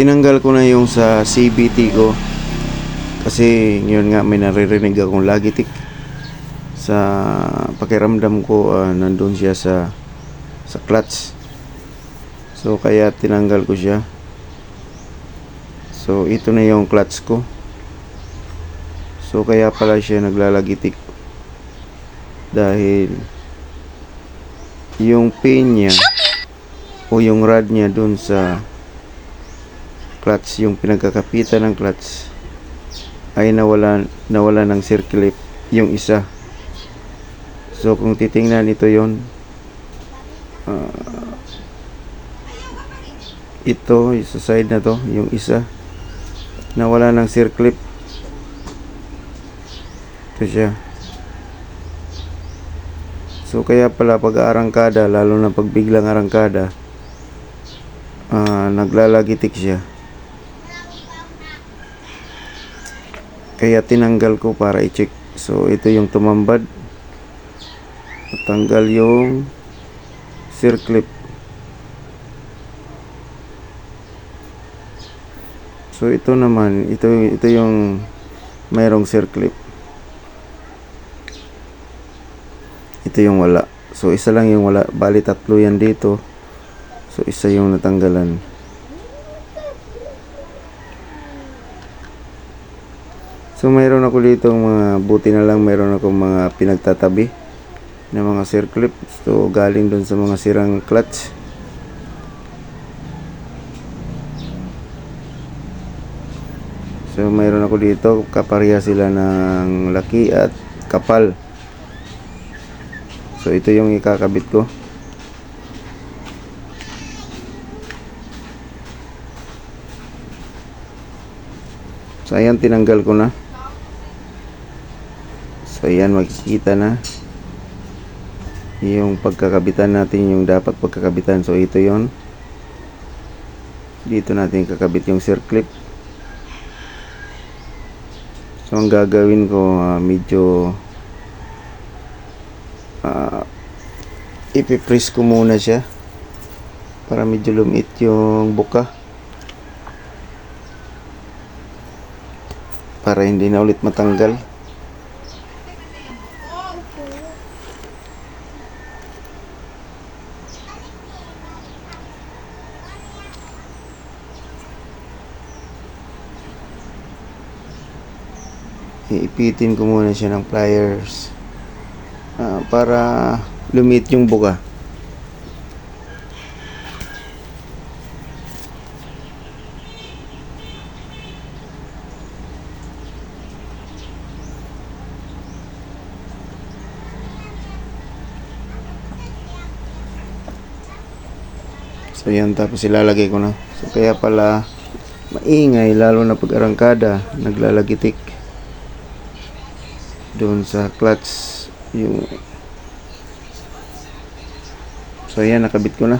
tinanggal ko na yung sa CBT ko. Kasi yun nga may naririnig akong lagitik sa pakiramdam ko ah, nandun siya sa sa clutch. So kaya tinanggal ko siya. So ito na yung clutch ko. So kaya pala siya naglalagitik dahil yung pin niya o yung rod niya dun sa clutch yung pinagkakapitan ng clutch ay nawala nawala ng circlip yung isa. So kung titingnan ito yon ah, ito sa side na to yung isa nawala ng circlip ito siya. So kaya pala pag arangkada lalo na pag biglang arangkada ah, naglalagitik siya kaya tinanggal ko para i-check. So ito yung tumambad. Tanggal yung circlip. So ito naman ito ito yung mayroong circlip. Ito yung wala. So isa lang yung wala. Bali tatlo yan dito. So isa yung natanggalan So mayroon ako dito mga buti na lang mayroon ako mga pinagtatabi na mga circlip. So galing doon sa mga sirang clutch. So mayroon ako dito kapareha sila ng laki at kapal. So ito yung ikakabit ko. So ayan tinanggal ko na. So ayan makikita na yung pagkakabitan natin yung dapat pagkakabitan. So ito yon Dito natin kakabit yung circlip. So ang gagawin ko ah, medyo uh, ipipress ko muna siya para medyo lumit yung buka para hindi na ulit matanggal. Iipitin ko muna siya ng pliers ah, para lumit yung buka. So yan tapos ilalagay ko na. So kaya pala maingay lalo na pag arangkada naglalagitik doon sa clutch yung so ayan nakabit ko na